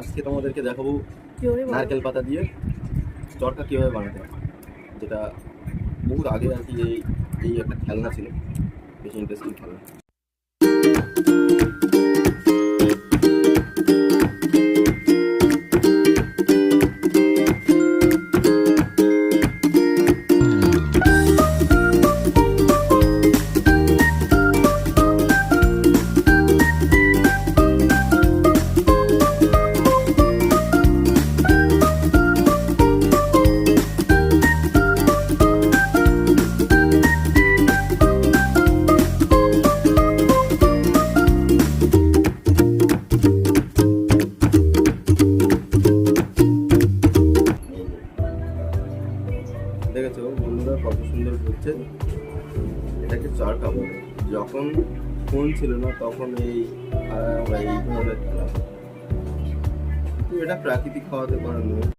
আজকে তোমাদেরকে দেখাবো নারকেল পাতা দিয়ে চরকা কীভাবে বানাতে হয় যেটা বহুত আগে আর কি এই এই একটা খেলনা ছিল বেশি ইন্টারেস্টিং খেলনা। দেখেছ বন্ধুরা কত সুন্দর ঘুরছে। এটাকে চরকা বলে যখন ফোন ছিল না, তখন এই ধরনের খেলা। এটা প্রাকৃতিক খাওয়াতে পারে নয়